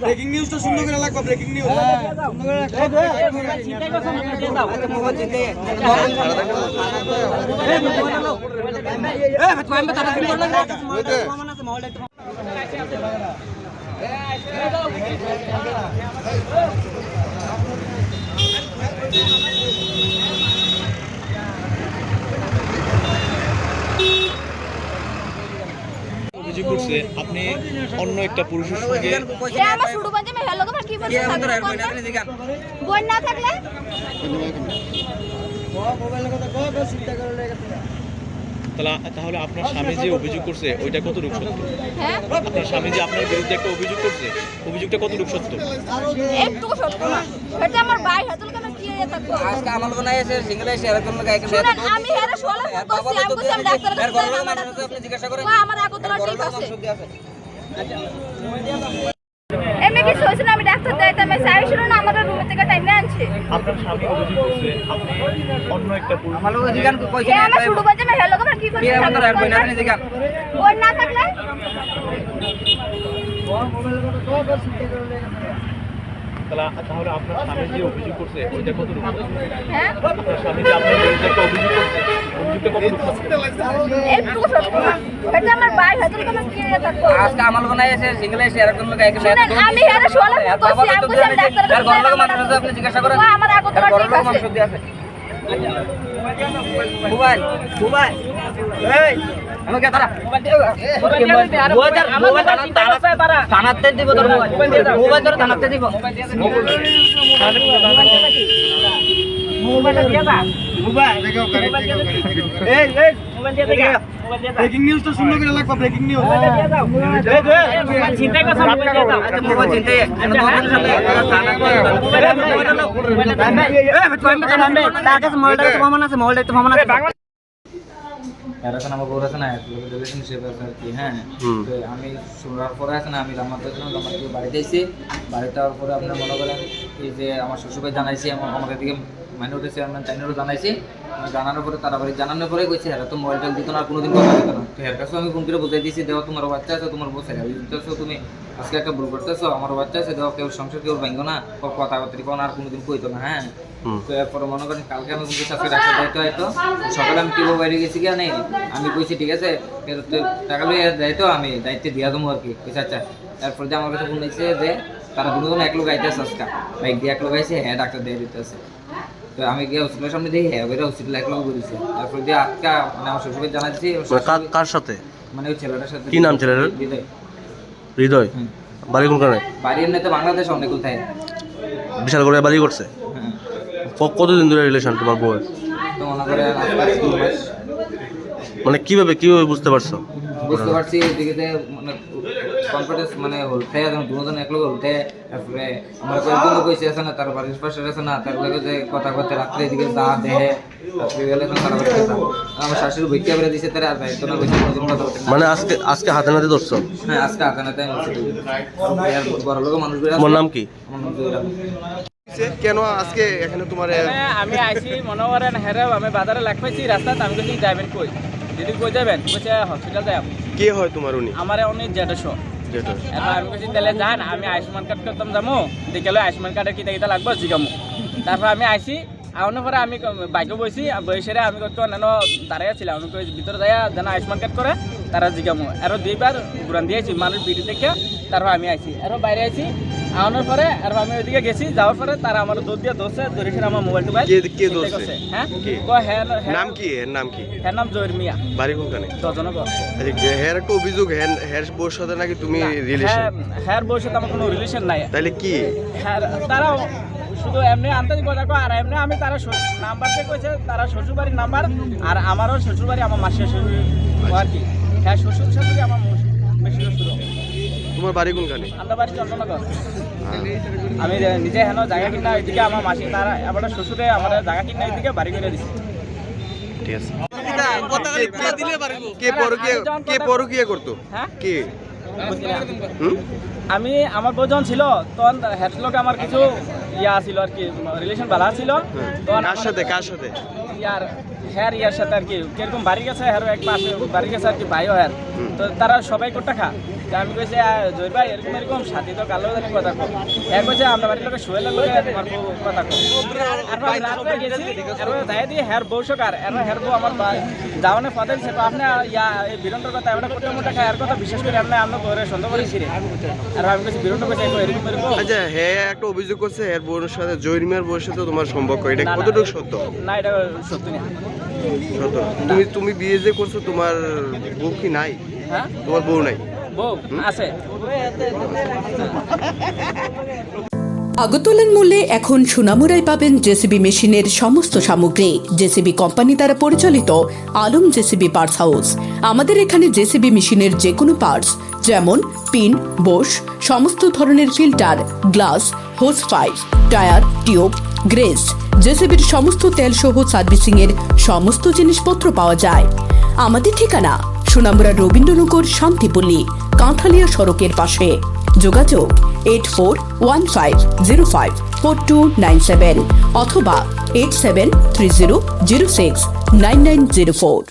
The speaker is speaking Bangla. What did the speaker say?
ব্রেকিং নিউজটা সুন্দর করে লাগবে ব্রেকিং নিউজ অভিযোগ করছে আপনি অন্য একটা পুরুষের সঙ্গে আমার শুরু করতে আমি হেলো কি বলছো না। থাকলে। তাহলে তাহলে আপনার স্বামী যে অভিযোগ করছে ওইটা কতটুকু সত্য? হ্যাঁ? আপনার স্বামী যে আপনার বিরুদ্ধে একটা অভিযোগ করছে অভিযোগটা কতটুকু সত্য? একটু সত্য না। সেটা আমার ভাই হাতুল কেন কি হয়ে থাকব আজকে আমার লোক নাই এসে সিঙ্গেল এসে এরকম লোক আইকে শুনেন আমি সোলা করছি আমি আমি ডাক্তারের এর ঘরের লোক আমার আপনি জিজ্ঞাসা করেন। ঠিক আছে। এমনি কিছু হয়েছে না আমি ডাক্তার দেখাইতাম না আমাদের রুমে থেকে টাইম আপনার স্বামী অভিযোগ করছে আপনি অন্য একটা পুরুষ আমার লোক কইছে সে আমার শুরু করতে আমি হেলো তোমার কি কি আমার আর বই না আপনি জিগান বই না থাকলে? তাহলে তাহলে আপনার স্বামী যে অভিযোগ করছে ওইটা কত রূপ হ্যাঁ? আপনার স্বামী যে আপনার অভিযোগ আজকে আমার লোক নাই এসে সিঙ্গেল এসে এরকম লোক আইকে আমি হেরে সোলা করছি আমি বলছি আমি ডাক্তারের এর লোক মানুষ আছে, আপনি জিজ্ঞাসা করেন। আমার এর আগতলা লোক মানুষ আছে মোবাইল মোবাইল এই আমাকে তারা থানাতে দিব তোর মোবাইল। মোবাইল তোর থানাতে দিব। ব্রেকিং সুন্দর করে লাগবে ব্রেকিং নিউজ মোবাইল চিনতে মোবাইল সাথে তার কাছে মোবাইলটা তো প্রমাণ আছে মোবাইলটা তো প্রমাণ আছে এখন আমার বউর আছে না রিলেশনশিপ আছে আর কি হ্যাঁ তো আমি শোনার পরে আছে না আমি বাড়িতে এসেছি বাড়িতে আসার পরে আপনার মনে করেন এই যে আমার শ্বশুরকে জানাইছি আমার আমাদের দিকে মাইনে উঠেছে আমরা তাইনেরও জানাইছি। জানানোর পরে তারা বাড়ি জানানোর পরে কইছে হ্যাঁ তো মোবাইল দিত না কোনোদিন কথা দিত না। তো এর কাছেও আমি ফোন করে বলতে দিয়েছি দেওয়া তোমার বাচ্চা আছে তোমার ছেলে দিতেছো তুমি আজকে একটা ভুল করতেছো আমার বাচ্চা আছে দেওয়া কেউ সংসার কেউ ভাঙো না ও কথাবার্তা কোনো আর কোনোদিন কইতো না হ্যাঁ? তো এরপরে মনে করেন কালকে আমি কিন্তু আজকে ডাক্তার দায়িত্ব হয়তো সকালে আমি টিবো বাইরে গেছি কি নেই। আমি কইছি ঠিক আছে টাকা লইয়া দায়িত্ব আমি দায়িত্ব দিয়া দেবো আর কি। কইছে আচ্ছা। তারপর যে আমার কাছে ফোন যে তারা কোনো এক লোক আইতেছে আজকে। বাইক দিয়ে এক লোক আইছে হ্যাঁ ডাক্তার দিয়ে দিতেছে। তো আমি গিয়ে হসপিটালের সামনে দেখি হ্যাঁ ওইটা হসপিটাল এক লোক করেছে। তারপর দিয়ে আজকা মানে আমার শ্বশুরকে জানাচ্ছি ওর মানে কার সাথে? মানে ওই ছেলেটার সাথে। কি নাম ছেলেটার? হৃদয়। হৃদয়। বাড়ি কোনখানে বাড়ি এমনি তো বাংলাদেশ অনেক কোথায় বিশাল করে বাড়ি করছে? হ্যাঁ। কতদিন ধরে রিলেশন তোমার বউয়ের? তো মনে করে আজকাল মানে কীভাবে কীভাবে বুঝতে পারছ? বুঝতে পারছি এদিকে যে মানে কনফিডেন্স মানে হলতে এবং দুজন এক লোক হলতে তারপরে আমার কয়েকজন কইছে আছে না তার বাড়ির পাশে আছে না তার লগে যে কথা কথা রাত্রে এদিকে যা দেহে আমার শাশুড়ি ভৈক্যা বেড়ে দিছে তারা আর দায়িত্ব না। মানে আজকে আজকে হাতে নাতে ধরছো? হ্যাঁ আজকে আতানাতে আমি বড় লোক মানুষ বেড়ে নাম কি? আমার নাম জয়রাম। কেন আজকে এখানে তোমার আমি মনে করেন হেরে আমি বাজারে লাগ পাইছি রাস্তাতে আমি কইছি যাবেন কই দিদি কই যাবেন? কইছে হসপিটাল যাই কে হয় তোমার উনি? আমার জেডশো যেটা এবার আমি কইছি তাহলে যান আমি আয়ুষ্মান কার্ড করতাম যাব দেখালে আয়ুষ্মান কার্ডের কিতা কিতা লাগবে জিগামো। তারপর আমি আইসি আউনের পরে আমি বাইকে বসি বসে আমি কত নেন দাঁড়াই ছিলাম আমি ভিতরে যাইয়া যেন আয়ুষ্মান কার্ড করে তারা জিগামো। আরও দুইবার ঘুরান দিয়েছি মানুষ বিড়ি দেখে তারপর আমি আইছি। আরও বাইরে আইছি আউনের পরে আর আমি ওইদিকে গেছি যাওয়ার পরে তারা আমার দৌড় দিয়ে ধরছে ধরেছিল আমার মোবাইল টোবাইল কে- কে ধরছে? হ্যাঁ? কে? কয় নাম কি? এর নাম কি? হ্যাঁ নাম জহির মিয়া। বাড়ি কোনখানে? দশজনক। আচ্ছা হের একটা অভিযোগ হ্যান হের বউর সাথে নাকি তুমি রিলেশন হ্যাঁ হ্যার বউর সাথে আমার কোনো রিলেশন নাই। তাহলে কি? হ্যাঁ তারা শুধু এমনি আন্তাজি কথা কয় আর এমনি আমি তারা নাম্বার দিয়ে কইছে তারা শ্বশুরবাড়ির নাম্বার আর আমারও শ্বশুরবাড়ি আমার মাসির শ্বশুর আর কি। হ্যাঁ শ্বশুর শাশুড়ি আমার তোমার বাড়ি কোনখানে? আমরা বাড়ি চন্দ্রনগর আমি নিজে হেন জায়গা কিনা ওইদিকে আমার মাসি তারা আমার শ্বশুরে আমার জায়গা কিনা ওইদিকে বাড়ি করে দিছে। ঠিক আছে। কে পরকিয়া কে পরকিয়া করতো হ্যাঁ কে? বুঝলি না? হুম? আমি আমার বউ যখন ছিল তখন হেড লোকে আমার কিছু ইয়া ছিল আর কি রিলেশন ভালো ছিল তখন কার সাথে? কার সাথে? ইয়ার হ্যার ইয়ার সাথে আর কি কীরকম বাড়ি গেছে হ্যারও এক পাশে বাড়ি গেছে আর কি ভাইও হ্যার। তো তারা সবাই কোটা খা। তা আমি কইছি জয় ভাই এরকম এরকম সাথী তো কালো জানি কথা কো এক কইছে আমরা বাড়ির লোকে শুয়ে লোকে তোমার কথা কো আর গেছি দায় দিয়ে হ্যার বউ সকার আর হ্যার বউ আমার ভাই। যাওয়ানে সে আপনি ইয়া এই কথা আমরা কোটা মোটা খাই আর কথা বিশেষ করে আমরা আমরা ঘরে সন্দেহ করেছি রে আর আমি কইছি কইছে "এরকম এরকম আচ্ছা হ্যাঁ একটা অভিযোগ করছে এর বোনের সাথে জয়রিমার বউয়ের সাথে তোমার সম্পর্ক এটা। কতটুকু সত্য? না এটা সত্যি না। সত্য তুমি তুমি বিয়ে যে করছ তোমার বউ কি নাই? হ্যাঁ? তোমার বউ নাই? বউ আছে। আগরতলার মূল্যে এখন সোনামুড়ায় পাবেন জেসিবি মেশিনের সমস্ত সামগ্রী। জেসিবি কোম্পানি দ্বারা পরিচালিত আলম জেসিবি পার্টস হাউস। আমাদের এখানে জেসিবি মেশিনের যে কোনো পার্টস যেমন পিন বোস সমস্ত ধরনের filter glass hose pipe tyre tube grease জেসিবির সমস্ত তেল সহ সার্ভিসিং এর সমস্ত জিনিসপত্র পাওয়া যায়। আমাদের ঠিকানা সোনামুড়া রবীন্দ্রনগর, শান্তিপল্লী, কাঁঠালিয়া সড়কের পাশে। যোগাযোগ eight four one five zero five four two nine seven অথবা eight seven three zero zero six nine nine zero four